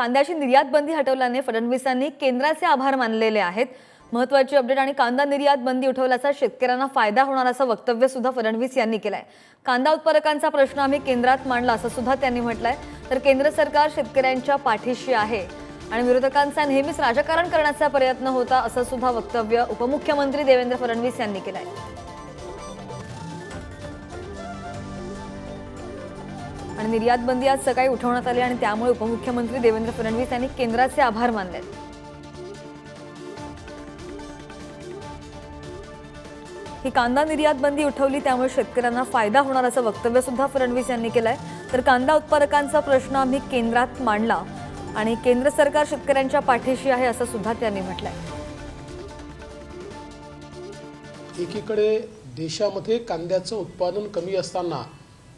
कांद्याची निर्यात बंदी हटवल्याने फडणवीसांनी केंद्राचे आभार मानलेले आहेत. महत्वाची अपडेट आणि कांदा निर्यात बंदी उठवल्याचा शेतकऱ्यांना फायदा होणार असं वक्तव्य सुद्धा फडणवीस यांनी केलंय. कांदा उत्पादकांचा प्रश्न आम्ही केंद्रात मांडला असं सुद्धा त्यांनी म्हटलंय. तर केंद्र सरकार शेतकऱ्यांच्या पाठीशी आहे. आणि विरोधकांचा नेहमीच राजकारण करण्याचा प्रयत्न होता असं सुद्धा वक्तव्य उपमुख्यमंत्री देवेंद्र फडणवीस यांनी केलंय. आणि निर्यात बंदी आज सकाळी उठवण्यात आली आणि त्यामुळे उपमुख्यमंत्री देवेंद्र फडणवीस यांनी केंद्राचे आभार मानले ही कांदा निर्यात बंदी उठवली त्यामुळे शेतकऱ्यांना फायदा होणार असं वक्तव्य सुद्धा फडणवीस यांनी केलंय. तर कांदा उत्पादकांचा प्रश्न आम्ही केंद्रात मांडला आणि केंद्र सरकार शेतकऱ्यांच्या पाठीशी आहे असं सुद्धा त्यांनी म्हटलंय. एकीकडे देशामध्ये कांद्याचं उत्पादन कमी असताना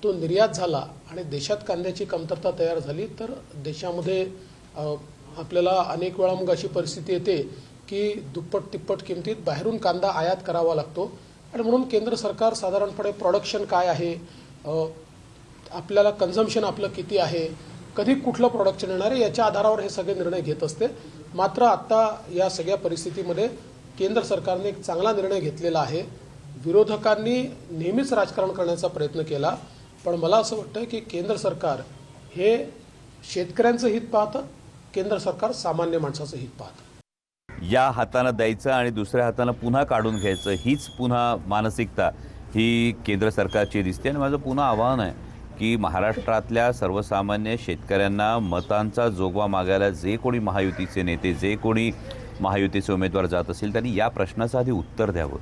तो निर्यात झाला आणि देशात कांद्याची कमतरता तयार झाली तर देशामध्ये आपल्याला अनेक वेळा मग अशी परिस्थिती येते की दुप्पट तिप्पट किमतीत बाहेरून कांदा आयात करावा लागतो. आणि म्हणून केंद्र सरकार साधारणपणे प्रोडक्शन काय आहे? आपल्याला कन्झम्पशन आपलं किती आहे? कधी कुठलं प्रोडक्शन येणार आहे? याच्या आधारावर हे सगळे निर्णय घेत असते. मात्र आत्ता या सगळ्या परिस्थितीमध्ये केंद्र सरकारने एक चांगला निर्णय घेतलेला आहे. विरोधकांनी नेहमीच राजकारण करण्याचा प्रयत्न केला. पण मला असं वाटतं की केंद्र सरकार हे शेतकऱ्यांचं हित पाहतं केंद्र सरकार सामान्य माणसाचं हित पाहतं. या हातानं द्यायचं आणि दुसऱ्या हातानं पुन्हा काढून घ्यायचं हीच पुन्हा मानसिकता ही केंद्र सरकारची दिसते. आणि माझं पुन्हा आव्हान आहे की महाराष्ट्रातल्या सर्वसामान्य शेतकऱ्यांना मतांचा जोगवा मागायला जे कोणी महायुतीचे नेते जे कोणी महायुतीचे उमेदवार जात असेल त्यांनी या प्रश्नाचं आधी उत्तर द्यावं.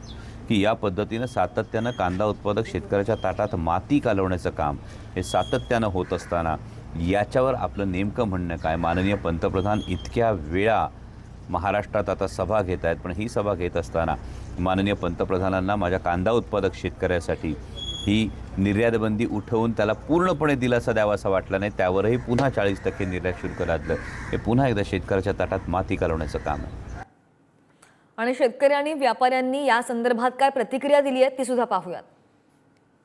की या पद्धतीनं सातत्यानं कांदा उत्पादक शेतकऱ्याच्या ताटात माती कालवण्याचं काम हे सातत्यानं होत असताना याच्यावर आपलं नेमकं म्हणणं काय? माननीय पंतप्रधान इतक्या वेळा महाराष्ट्रात आता सभा घेत आहेत पण ही सभा घेत असताना माननीय पंतप्रधानांना माझ्या कांदा उत्पादक शेतकऱ्यासाठी ही निर्यातबंदी उठवून त्याला पूर्णपणे दिलासा द्यावा असा वाटला नाही. त्यावरही पुन्हा चाळीस टक्के निर्यात शुल्क लादलं. हे पुन्हा एकदा शेतकऱ्याच्या ताटात माती कालवण्याचं काम आहे. आणि शेतकरी आणि व्यापाऱ्यांनी या संदर्भात काय प्रतिक्रिया दिली आहे ती सुद्धा पाहूयात.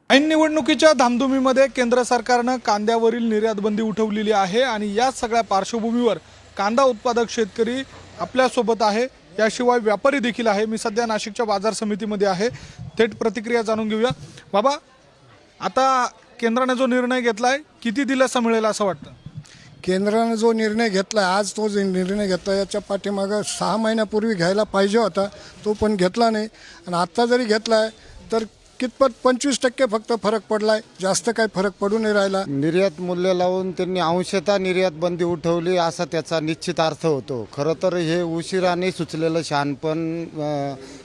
ऐन निवडणुकीच्या धामधुमीमध्ये केंद्र सरकारनं कांद्यावरील निर्यात बंदी उठवलेली आहे आणि या सगळ्या पार्श्वभूमीवर कांदा उत्पादक शेतकरी आपल्यासोबत आहे. याशिवाय व्यापारी देखील आहे. मी सध्या नाशिकच्या बाजार समितीमध्ये आहे. थेट प्रतिक्रिया जाणून घेऊया. बाबा आता केंद्राने जो निर्णय घेतला आहे किती दिलासा मिळेल असं वाटतं? केंद्रानं जो निर्णय घेतला आज तो जो निर्णय घेतला याच्या पाठीमागं सहा महिन्यापूर्वी घ्यायला पाहिजे होता तो पण घेतला नाही. आणि आत्ता जरी घेतला आहे तर कितपत पंचवीस टक्के फक्त फरक पडलाय जास्त काही फरक पडू नाही राहिला. निर्यात मूल्य लावून त्यांनी अंशतः निर्यात बंदी उठवली असा त्याचा निश्चित अर्थ होतो. खरं तर हे उशिराने सुचलेलं शहाणपण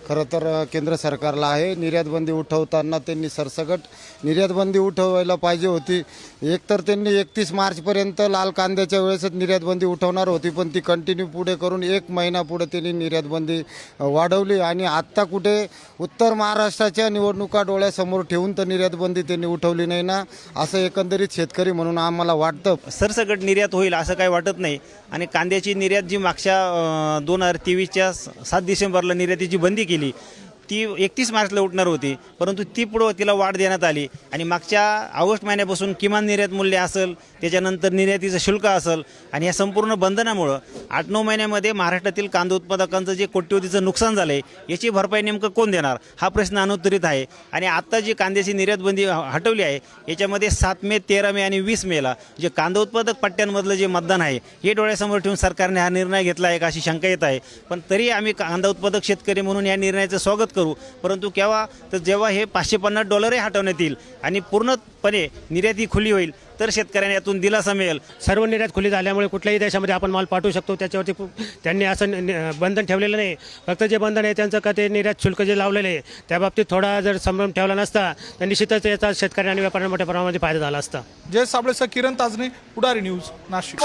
खरं तर केंद्र सरकारला आहे. निर्यात बंदी उठवताना त्यांनी सरसकट निर्यात बंदी उठवायला पाहिजे होती. एकतर त्यांनी एकतीस मार्चपर्यंत लाल कांद्याच्या वेळेसच निर्यात बंदी उठवणार होती पण ती कंटिन्यू पुढे करून एक महिना पुढे त्यांनी निर्यात बंदी वाढवली. आणि आत्ता कुठे? उत्तर महाराष्ट्राच्या निवडणुका डोळ्यासमोर ठेवून तर निर्यात बंदी त्यांनी उठवली नाही ना असं एकंदरीत शेतकरी म्हणून आम्हाला वाटतं. सरसकट निर्यात होईल असं काही वाटत नाही. आणि कांद्याची निर्यात जी मागच्या दोन हजार तेवीसच्या सात डिसेंबरला निर्यातीची बंदी केली ती एकतीस मार्चला उठणार होती परंतु ती पुढं तिला वाढ देण्यात आली. आणि मागच्या ऑगस्ट महिन्यापासून किमान निर्यात मूल्य असेल त्याच्यानंतर निर्यातीचं शुल्क असेल आणि या संपूर्ण बंधनामुळं आठ नऊ महिन्यामध्ये महाराष्ट्रातील कांदा उत्पादकांचं जे कोट्यवधीचं नुकसान झालं आहे याची भरपाई नेमकं कोण देणार? हा प्रश्न अनुत्तरित आहे. आणि आत्ता जी कांद्याची निर्यातबंदी हटवली आहे याच्यामध्ये सात मे तेरा मे आणि वीस मेला जे कांदा उत्पादक पट्ट्यांमधलं जे मतदान आहे हे डोळ्यासमोर ठेवून सरकारने हा निर्णय घेतला आहे का अशी शंका येत आहे. पण तरी आम्ही कांदा उत्पादक शेतकरी म्हणून या निर्णयाचं स्वागत करू. परंतु केव्हा? तर जेव्हा हे पाचशे पन्नास डॉलरही हटवण्यात येईल आणि पूर्णपणे निर्याती खुली होईल तर शेतकऱ्यांना यातून दिलासा मिळेल. सर्व निर्यात खुली झाल्यामुळे कुठल्याही देशामध्ये आपण माल पाठवू शकतो त्याच्यावरती त्यांनी असं बंधन ठेवलेलं नाही. फक्त जे बंधन आहे त्यांचं का ते निर्यात शुल्क जे लावलेलं आहे त्या बाबतीत थोडा जर संभ्रम ठेवला नसता तर निश्चितच याचा शेतकरी आणि व्यापाऱ्यांना मोठ्या प्रमाणामध्ये फायदा झाला असता. जय साबळेसह किरण ताजने पुढारी न्यूज नाशिक.